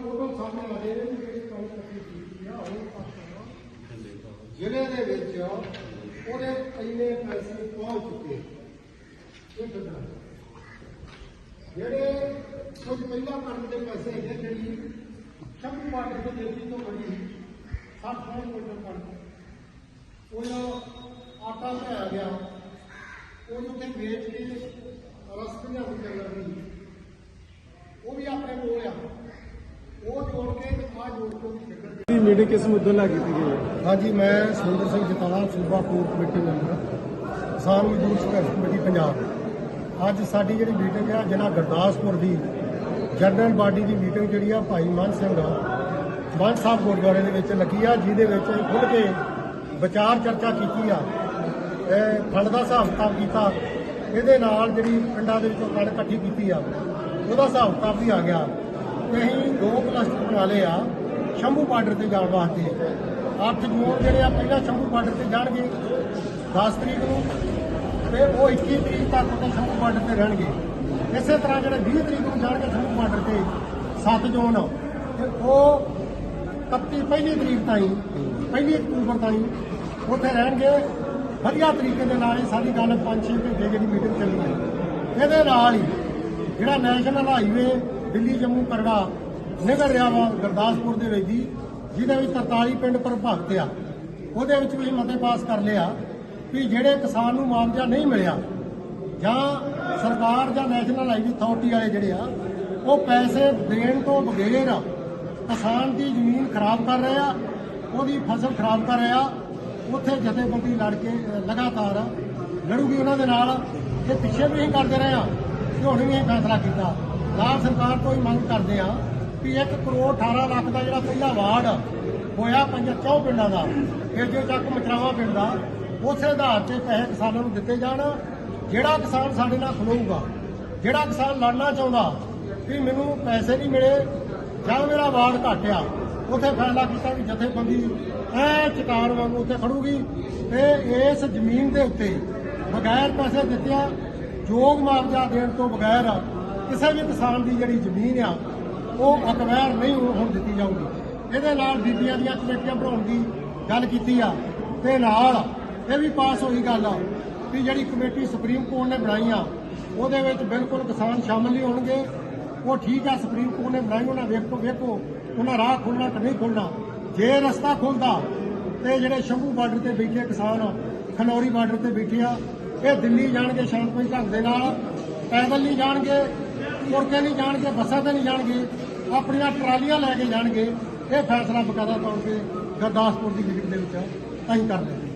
ਜਿਹੜੇ ਵੀ ਜਿਹੜੀ ਕੰਮ ਦੇ ਵਿੱਚ ਉਹਦੇ ਇੰਨੇ ਪੈਸੇ ਪਹੁੰਚ ਚੁੱਕੇ ਜਿਹੜੇ ਕੁਝ ਪਹਿਲਾਂ ਕਰਨ ਦੇ ਪੈਸੇ ਹੈਗੇ, ਜਿਹੜੀ ਸਭ ਪਾਰਟੀ ਦੇ ਦੇਤੀ ਤੋਂ ਬੜੀ 60 ਕੁਇੰਟਲ ਕਣਕ। ਉਹ ਆਟਾ ਲਿਆ ਗਿਆ। ਉਹਨੂੰ ਤੇ ਵੇਚ ਕੇ ਫਿਕਰ ਕਿਸ ਮੁੱਦੇ ਨਾਲ ਕੀਤੀ ਗਈ ਹੈ ਹਾਂਜੀ, ਮੈਂ ਸੁਰਿੰਦਰ ਸਿੰਘ ਜਤਾਲਾ ਸੂਬਾ ਕੋਰ ਕਮੇਟੀ ਮੈਂਬਰ, ਕਿਸਾਨ ਮਜ਼ਦੂਰ ਸੰਘਰਸ਼ ਕਮੇਟੀ, ਪੰਜਾਬ। ਅੱਜ ਸਾਡੀ ਜਿਹੜੀ ਮੀਟਿੰਗ ਹੈ ਜ਼ਿਲ੍ਹਾ ਗੁਰਦਾਸਪੁਰ ਦੀ ਜਨਰਲ ਬਾਡੀ ਦੀ ਮੀਟਿੰਗ ਜਿਹੜੀ ਆ, ਭਾਈ ਮਨ ਸਿੰਘ ਮਨ ਸਾਹਿਬ ਗੁਰਦੁਆਰੇ ਦੇ ਵਿੱਚ ਲੱਗੀ ਆ, ਜਿਹਦੇ ਵਿੱਚ ਅਸੀਂ ਖੁੱਲ੍ਹ ਕੇ ਵਿਚਾਰ ਚਰਚਾ ਕੀਤੀ ਆ। ਇਹ ਫੰਡ ਦਾ ਹਿਸਾਬ ਕਿਤਾਬ ਕੀਤਾ। ਇਹਦੇ ਨਾਲ ਜਿਹੜੀ ਪਿੰਡਾਂ ਦੇ ਵਿੱਚੋਂ ਕਣ ਇਕੱਠੀ ਕੀਤੀ ਆ। ਉਹਦਾ ਹਿਸਾਬ ਕਿਤਾਬ ਵੀ ਆ ਗਿਆ। ਤੇ ਅਸੀਂ ਦੋ ਕਲਸਟਰ ਬਣਾ ਲਏ ਆ। ਸ਼ੰਭੂ ਬਾਰਡਰ ਤੇ ਜਾਣ ਵਾਸਤੇ। 8 ਜੂਨ ਜਿਹੜੇ ਆ, ਪਹਿਲਾਂ ਸ਼ੰਭੂ ਬਾਰਡਰ ਤੇ ਜਾਣਗੇ 10 ਤਰੀਕ ਨੂੰ, ਤੇ ਉਹ 21 ਤਰੀਕ ਤੱਕ ਉੱਥੇ ਸ਼ੰਭੂ ਬਾਰਡਰ ਤੇ ਰਹਿਣਗੇ। ਇਸੇ ਤਰ੍ਹਾਂ ਜਿਹੜੇ 20 ਤਰੀਕ ਨੂੰ ਜਾਣਗੇ ਸ਼ੰਭੂ ਬਾਰਡਰ ਤੇ 7 ਜੂਨ। ਤੇ ਉਹ 31 ਪਹਿਲੀ ਤਰੀਕ ਤਾਈਂ, ਪਹਿਲੀ ਅਕਤੂਬਰ ਤਾਈਂ ਉੱਥੇ ਰਹਿਣਗੇ। ਵਧੀਆ ਤਰੀਕੇ ਦੇ ਨਾਲ ਇਹ ਸਾਡੀ ਗੱਲ 5-6 ਘੰਟੇ ਜਿਹੜੀ ਮੀਟਿੰਗ ਚੱਲੀ ਹੈ। ਇਹਦੇ ਨਾਲ ਹੀ ਜਿਹੜਾ ਨੈਸ਼ਨਲ ਹਾਈਵੇ ਦਿੱਲੀ, ਜੰਮੂ, ਕਰੜਾ ਨਿਕਲ ਰਿਹਾ ਵਾ ਗੁਰਦਾਸਪੁਰ ਦੇ ਵਿੱਚ ਦੀ ਜਿਹਦੇ ਵਿੱਚ 43 ਪਿੰਡ ਪ੍ਰਭਾਵਿਤ ਆ। ਉਹਦੇ ਵਿੱਚ ਵੀ ਮਤੇ ਪਾਸ ਕਰ ਲਿਆ ਵੀ ਜਿਹੜੇ ਕਿਸਾਨ ਨੂੰ ਮੁਆਵਜ਼ਾ ਨਹੀਂ ਮਿਲਿਆ ਜਾਂ ਸਰਕਾਰ ਜਾਂ ਨੈਸ਼ਨਲ ਹਾਈਵੇ ਅਥਾਰਟੀ ਵਾਲੇ ਜਿਹੜੇ ਆ, ਉਹ ਪੈਸੇ ਦੇਣ ਤੋਂ ਬਗੈਰ ਕਿਸਾਨ ਦੀ ਜ਼ਮੀਨ ਖਰਾਬ ਕਰ ਰਹੇ ਆ, ਉਹਦੀ ਫਸਲ ਖਰਾਬ ਕਰ ਰਹੇ ਆ, ਉੱਥੇ ਜਥੇਬੰਦੀ ਲੜ ਕੇ ਲਗਾਤਾਰ ਲੜੂਗੀ ਉਹਨਾਂ ਦੇ ਨਾਲ। ਇਹ ਪਿੱਛੇ ਵੀ ਅਸੀਂ ਕਰਦੇ ਰਹੇ ਆ, ਤੇ ਹੁਣ ਵੀ ਇਹ ਫੈਸਲਾ ਕੀਤਾ। ਨਾਲ ਸਰਕਾਰ ਤੋਂ ਹੀ ਮੰਗ ਕਰਦੇ ਆ ਵੀ 1 ਕਰੋੜ 18 ਲੱਖ ਦਾ ਜਿਹੜਾ ਪਹਿਲਾ ਵਾਰਡ ਹੋਇਆ ਪੰਜ ਚੌ ਪਿੰਡਾਂ ਦਾ। ਫਿਰ ਜੋ ਚੱਕ ਮਚਰਾਵਾ ਪਿੰਡ ਦਾ, ਉਸੇ ਆਧਾਰ ਤੇ ਪੈਸੇ ਕਿਸਾਨਾਂ ਨੂੰ ਦਿੱਤੇ ਜਾਣ, ਜਿਹੜਾ ਕਿਸਾਨ ਸਾਡੇ ਨਾਲ ਖਲੋਊਗਾ, ਜਿਹੜਾ ਕਿਸਾਨ ਲੜਨਾ ਚਾਹੁੰਦਾ ਵੀ ਮੈਨੂੰ ਪੈਸੇ ਨਹੀਂ ਮਿਲੇ ਜਾਂ ਮੇਰਾ ਵਾਰਡ ਘਟਿਆ, ਉਥੇ ਫੈਸਲਾ ਕੀਤਾ ਵੀ ਜਥੇਬੰਦੀ ਐ ਚਟਾਨ ਵਾਂਗੂ ਉੱਥੇ ਖੜੂਗੀ ਤੇ ਇਸ ਜ਼ਮੀਨ ਦੇ ਉੱਤੇ ਬਗੈਰ ਪੈਸੇ ਦਿੱਤਿਆਂ ਯੋਗ ਮੁਆਵਜ਼ਾ ਦੇਣ ਤੋਂ ਬਗੈਰ ਕਿਸੇ ਵੀ ਕਿਸਾਨ ਦੀ ਜਿਹੜੀ ਜ਼ਮੀਨ ਆ ਉਹ ਅਕਵੈਰ ਨਹੀਂ ਹੁਣ ਦਿੱਤੀ ਜਾਊਗੀ। ਇਹਦੇ ਨਾਲ ਬੀਬੀਆਂ ਦੀਆਂ ਕਮੇਟੀਆਂ ਬਣਾਉਣ ਦੀ ਗੱਲ ਕੀਤੀ ਆ। ਤੇ ਨਾਲ ਇਹ ਵੀ ਪਾਸ ਹੋਈ ਗੱਲ ਆ ਵੀ ਜਿਹੜੀ ਕਮੇਟੀ ਸੁਪਰੀਮ ਕੋਰਟ ਨੇ ਬਣਾਈ ਆ, ਉਹਦੇ ਵਿੱਚ ਬਿਲਕੁਲ ਕਿਸਾਨ ਸ਼ਾਮਲ ਨਹੀਂ ਹੋਣਗੇ। ਉਹ ਠੀਕ ਆ, ਸੁਪਰੀਮ ਕੋਰਟ ਨੇ ਬਣਾਈ, ਉਹਨਾਂ ਵੇਖੋ ਵੇਖੋ, ਉਹਨਾਂ ਰਾਹ ਖੁੱਲਣਾ ਕਿ ਨਹੀਂ ਖੋਲਣਾ ਜੇ ਰਸਤਾ ਖੁੱਲਦਾ, ਤੇ ਜਿਹੜੇ ਸ਼ੰਭੂ ਬਾਰਡਰ ਤੇ ਬੈਠੇ ਕਿਸਾਨ, ਖਨੌਰੀ ਬਾਰਡਰ ਤੇ ਬੈਠੇ ਆ, ਇਹ ਦਿੱਲੀ ਜਾਣਗੇ ਸ਼ਾਂਤਮਈ ਢੰਗ ਦੇ ਨਾਲ, ਪੈਦਲ ਨਹੀਂ ਜਾਣਗੇ, ਮੁੜ ਕੇ ਨਹੀਂ ਜਾਣਗੇ, ਬੱਸਾਂ ਤੇ ਨਹੀਂ ਜਾਣਗੇ। ਆਪਣੀਆਂ ਟਰਾਲੀਆਂ ਲੈ ਕੇ ਜਾਣਗੇ, ਇਹ ਫੈਸਲਾ ਬਕਾਇਦਾ ਤੌਰ ਤੇ ਗੁਰਦਾਸਪੁਰ ਦੀ ਮੀਟਿੰਗ ਦੇ ਵਿੱਚ ਅਸੀਂ ਕਰਦੇ ਹਾਂ।